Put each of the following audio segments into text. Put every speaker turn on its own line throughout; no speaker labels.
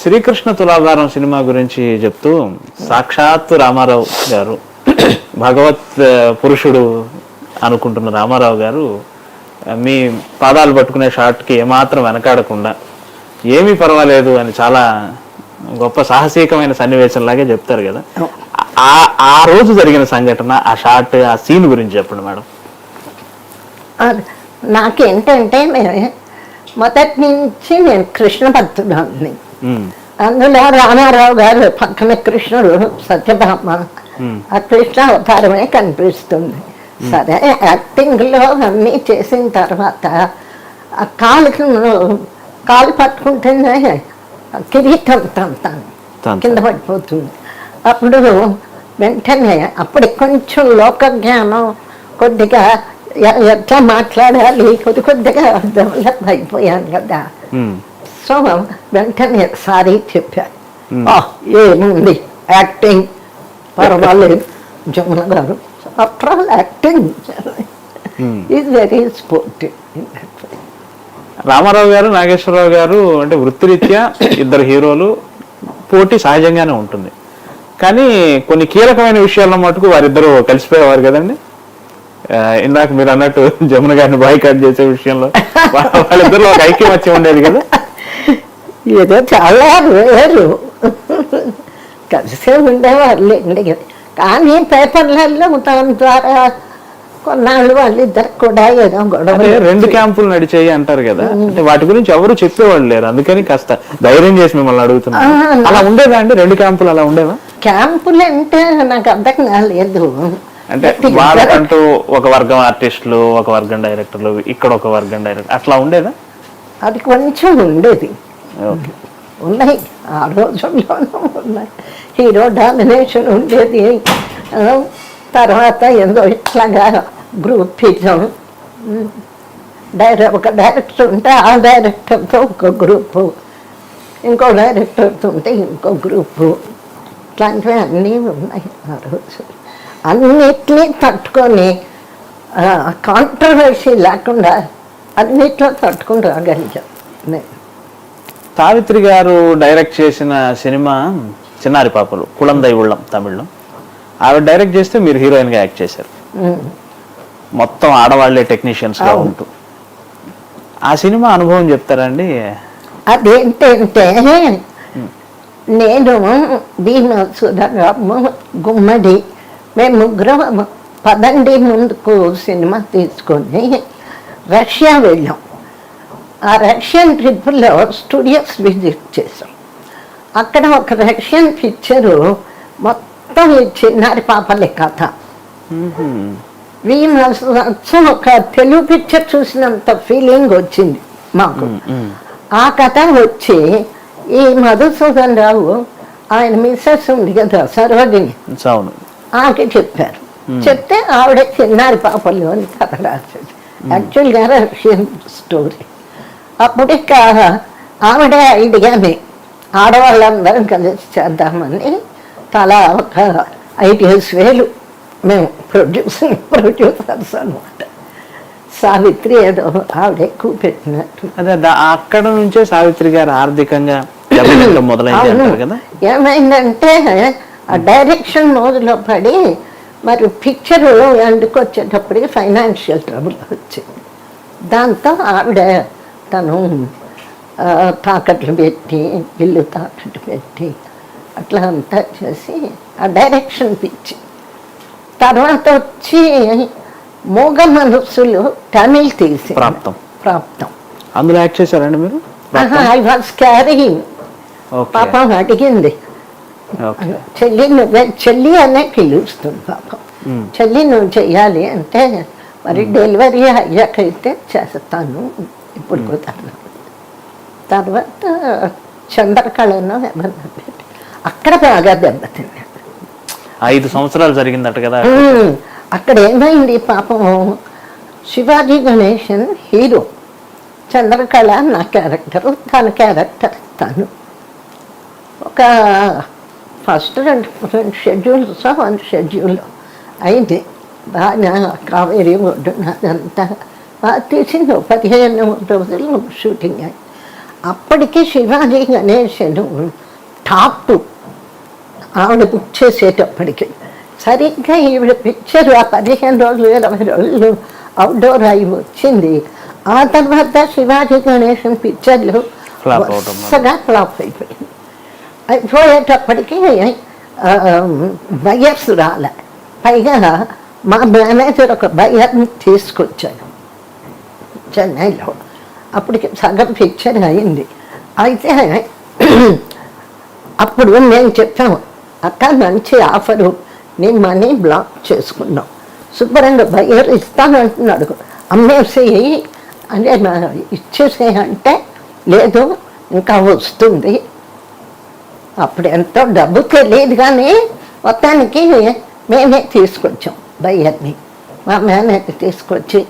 శ్రీకృష్ణ తులాభారం cinema గురించి చెప్తూ సాక్షాత్తు రామారావు గారు భగవత్ పురుషుడు అనుకుంటున్న రామారావు గారు మీ పాదాలు పట్టుకునే షాట్కి ఏమాత్రం వెనకాడకుండా ఏమీ పర్వాలేదు అని చాలా గొప్ప సాహసీకమైన సన్నివేశంలాగే చెప్తారు కదా. ఆ ఆ రోజు జరిగిన సంఘటన ఆ షాట్ ఆ సీన్ గురించి చెప్పండి మేడం.
నాకేంటంటే మొదటి నుంచి నేను కృష్ణ భక్తుడాన్ని అందులో రామారావు గారు పక్కన కృష్ణుడు సత్యభామ. ఆ కృష్ణ అవతారమే కనిపిస్తుంది. సరే యాక్టింగ్లో అన్నీ చేసిన తర్వాత ఆ కాలుకి కాలు పట్టుకుంటేనే కిరీటం తంతాను. కింద పడిపోతుంది. అప్పుడు వెంటనే అప్పుడు కొంచెం లోక జ్ఞానం కొద్దిగా ఎట్లా మాట్లాడాలి కొద్ది కొద్దిగా డెవలప్ అయిపోయాను కదా సో వెంటనే సారీ చెప్పాను "ఆ, ఏముంది యాక్టింగ్ పర్వాలేదు Jamuna garu after all acting is very sportive
Ramarao garu Nageswararao garu అంటే వృత్తిరీత్యా ఇద్దరు హీరోలు పోటీ సహజంగానే ఉంటుంది. కానీ కొన్ని కీలకమైన విషయాల్లో మటుకు వారిద్దరూ కలిసిపోయేవారు కదండి? ఇందాక మీరు అన్నట్టు జమున గారిని బాయ్కాట్ చేసే విషయంలో వా- వాళ్ళిద్దరిలో ఒక ఐక్యం వచ్చి ఉండేది కదా.
ఏదో చాలా వేరు కలిసే ఉండేవాళ్ళండి కానీ పేపర్లలో దాని ద్వారా కొన్నాళ్ళు వాళ్ళిద్దరు కూడా ఏదో గొడవ
రెండు క్యాంపులు నడిచాయి అంటారు కదా. అంటే వాటి గురించి ఎవరు చెప్పేవాళ్ళు లేరు. అందుకని కాస్త ధైర్యం చేసి మిమ్మల్ని అడుగుతున్నాను.
ఆ,
అలా ఉండేదా అండి? రెండు క్యాంపులు అలా ఉండేవా?
క్యాంపులు అంటే నాకు అర్థం కాలేదు.
అంటే వాళ్ళకంటూ ఒక వర్గం ఆర్టిస్టులు ఒక వర్గం డైరెక్టర్లు ఇక్కడ ఒక వర్గం డైరెక్టర్ అట్లా ఉండేదా?
అది కొంచెం ఉండేది.
ఓకే.
ఉన్నాయి. ఆ రోజుల్లోనూ ఉన్నాయి. హీరో డామినేషన్ ఉండేది. తర్వాత ఏదో ఇట్లాగా గ్రూప్ ఇజం డైరెక్ట్ ఒక డైరెక్టర్ ఉంటే ఆ డైరెక్టర్తో ఒక గ్రూపు. ఇంకో డైరెక్టర్తో ఉంటే ఇంకో గ్రూపు. ఇట్లాంటివి అన్నీ ఉన్నాయి ఆ రోజు అన్నిటినీ తట్టుకొని కాంట్రవర్సీ లేకుండా అన్నిట్లో తట్టుకొని రాగలిగాం నేను
సావిత్రి గారు డైరెక్ట్ చేసిన సినిమా చిన్నారి పాపలు కుళందై ఉళ్ళం తమిళ్ళో. ఆవిడ డైరెక్ట్ చేస్తే మీరు హీరోయిన్గా యాక్ట్ చేశారు. మొత్తం ఆడవాళ్ళే టెక్నీషియన్స్గా
అవును.
ఉంటూ. ఆ సినిమా అనుభవం చెప్తారండి?
అదేంటంటే నేను దీని సుధారాము గుమ్మడి మేము ముగ్గురం పదండి ముందుకు సినిమా తీసుకొని రష్యా వెళ్ళాం. ఆ రష్యన్ ట్రిప్లో స్టూడియోస్ విజిట్ చేసాం అక్కడ ఒక రష్యన్ పిక్చరు మొత్తం ఈ చిన్నారి పాపలే కథ. వీ మస్తు ఒక తెలుగు పిక్చర్ చూసినంత ఫీలింగ్ వచ్చింది మాకు. ఆ కథ వచ్చి ఈ మధుసూదన్ రావు ఆయన మిస్సెస్ ఉంది కదా సరోజిని.
అవును.
ఆమెకి చెప్పారు చెప్తే ఆవిడ చిన్నారి పాపలు అని కథ రాసేది యాక్చువల్గా స్టోరీ అప్పుడు ఇక ఆవిడ ఐడియాని ఆడవాళ్ళందరం కలిసి చేద్దామని తలా ఒక ఐడియాస్ వేలు మేము ప్రొడ్యూసింగ్ ప్రొడ్యూసర్స్ అనమాట సావిత్రి ఏదో ఆవిడ ఎక్కువ పెట్టినట్టు
అదే అక్కడ నుంచే సావిత్రి గారు ఆర్థికంగా
ఏమైందంటే ఆ డైరెక్షన్ మోజులో పడి మరి పిక్చర్ ఎందుకు వచ్చేటప్పటికి ఫైనాన్షియల్ ట్రబుల్ వచ్చింది. దాంతో ఆవిడ తను తాకట్లు పెట్టి ఇల్లు తాకట్టు పెట్టి అట్లా అంతా చేసి ఆ డైరెక్షన్ పిచ్చి. తర్వాత వచ్చి మూగ మనస్సులు తమిళ్ తీసి
ప్రాప్తం.
ప్రాప్తం.
అందులో యాక్ట్ చేశారండి మీరు?
ఐ వాజ్ క్యారింగ్
ఓకే
పాపం అడిగింది. చెల్లి నువ్వే చెల్లి అనే పిలుస్తుంది పాపం
మ్మ్.
చెల్లి నువ్వు చెయ్యాలి అంటే మరి డెలివరీ అయ్యాకైతే చేస్తాను ఇప్పుడు కుదరదు తర్వాత చంద్రకళను ఏమన్నా అక్కడ బాగా దెబ్బతిన్నాడు
ఐదు సంవత్సరాలు జరిగిందట కదా.
అక్కడ ఏమైంది పాపం శివాజీ గణేశన్ హీరో. చంద్రకళ నా క్యారెక్టర్ తన క్యారెక్టర్ తను. ఒక ఫస్ట్ రెండు రెండు షెడ్యూల్స్ వన్ షెడ్యూల్ అయింది బాగా కావేరి ఒడ్డున అదంతా బాగా తీసింది పదిహేను రోజులు షూటింగ్ అయింది అప్పటికి శివాజీ గణేశన్ టాప్ ఆవిడ బుక్ చేసేటప్పటికి సరిగ్గా ఈవిడ పిక్చర్ ఆ పదిహేను రోజులు ఇరవై రోజులు అవుట్డోర్ అయి వచ్చింది. ఆ తర్వాత శివాజీ గణేశన్ పిక్చర్లు. వరుసగా ఫ్లాప్ అయిపోయింది. అయిపోయేటప్పటికీ వయస్సు రాలే పైగా మా మేనేజర్ ఒక భయాన్ని తీసుకొచ్చాను చెన్నైలో అప్పటికి సగం పిక్చర్ అయింది అయితే అప్పుడు మేము చెప్పాము అక్క మంచి ఆఫరు నీ మనీ బ్లాక్ చేసుకున్నాం శుభ్రంగా బయ్యర్ ఇస్తానంటున్నాడు అమ్మేసి అంటే ఇచ్చేసేయంటే అంటే లేదు ఇంకా వస్తుంది అప్పుడు ఎంతో డబ్బు తెలియదు కానీ మొత్తానికి మేమే తీసుకొచ్చాం బయ్యర్ని మా మేనేజర్ తీసుకొచ్చి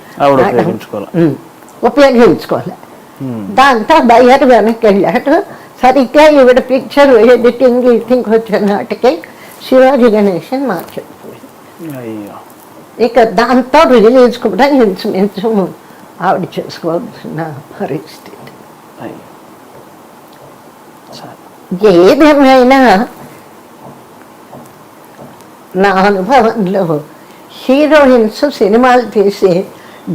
ఉపయోగించుకోవాలి.
దాంతో బయ్యర్ వెనక్కి వెళ్ళాడు సరిగ్గా ఈవిడ పిక్చర్ ఎడిటింగ్ ఎడిటింగ్ వచ్చిన నాటికి శివాజీ గణేశన్ మార్కెట్పోయింది
అయ్యో.
ఇక దాంతో రిలీజ్ కూడా ఇంచుమించు ఆవిడ చేసుకోవాల్సిన పరిస్థితి. ఏదేమైనా నా అనుభవంలో హీరోయిన్స్ సినిమాలు తీసి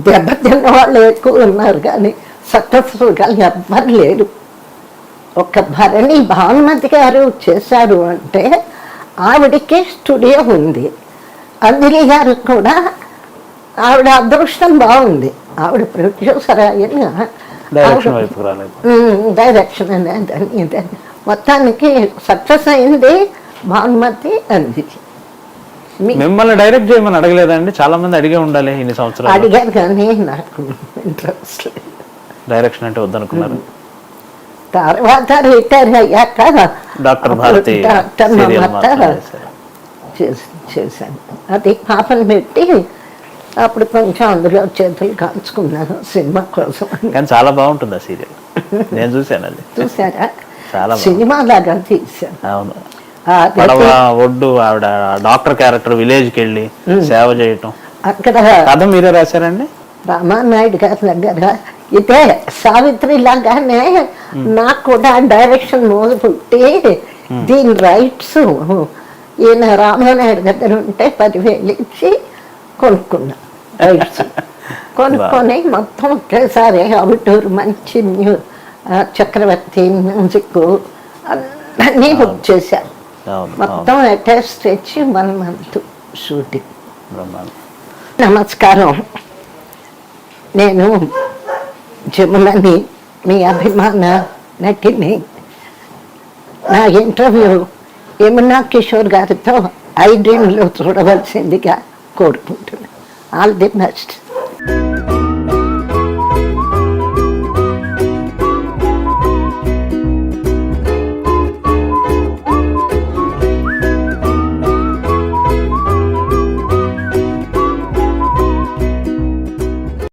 దెబ్బతిన్న వాళ్ళు ఎక్కువ ఉన్నారు కానీ సక్సెస్ఫుల్గా ఎవ్వరు లేరు ఒక భరణి భానుమతి గారు చేశారు అంటే ఆవిడకి స్టూడియో ఉంది అంజలి గారు కూడా ఆవిడ అదృష్టం బాగుంది ఆవిడ ప్రొడ్యూసర్ అయిన
డైరెక్షన్
మొత్తానికి సక్సెస్ అయింది భానుమతి మీ
మిమ్మల్ని డైరెక్ట్ చేయమని అడగలేదండి. చాలా మంది అడిగే ఉండాలి ఇన్ని సంవత్సరాలు.
అడిగారు కానీ నాకు ఇంట్రెస్ట్
డైరెక్షన్ అంటే వద్దనుకున్నారు.
తర్వాత రిటైర్ అయ్యాక
డాక్టర్ భారతి
డాక్టర్ చేశాను. అది పాపను పెట్టి అప్పుడు కొంచెం అందులో చేతులు కాల్చుకున్నాను సినిమా కోసం.
కానీ చాలా బాగుంటుంది ఆ సీరియల్. నేను చూశాను అది.
చూసారా
చాలా.
సినిమా లాగా తీశాను.
అవును.
ఆ
పడవ ఒడ్డు ఆవిడ డాక్టర్ క్యారెక్టర్ విలేజ్కి వెళ్ళి సేవ చేయటం.
అక్కడ
కథ మీరే రాశారండి?
రామానాయుడు గారి దగ్గర ఇదే సావిత్రి లాగానే నాకు కూడా డైరెక్షన్ మోజు పుట్టి దీని రైట్స్ ఈయన రామానాయుడు దగ్గర ఉంటే పదివేలు ఇచ్చి కొనుక్కున్నా. రైట్స్. కొనుక్కొని మొత్తం ఒకేసారి అవుట్డోర్ మంచి న్యూ ఆ, చక్రవర్తి మ్యూజిక్ అన్నీ బుక్ చేశా.
అవును అవును.
మొత్తం అటాచ్ తెచ్చి వన్ మంత్ షూటింగ్. నమస్కారం. నేను జములని మీ అభిమాన నటిని. నా ఇంటర్వ్యూ యమునా కిషోర్ గారితో ఐ డ్రీమ్లో చూడవలసిందిగా కోరుకుంటున్నాను ఆల్ ది బెస్ట్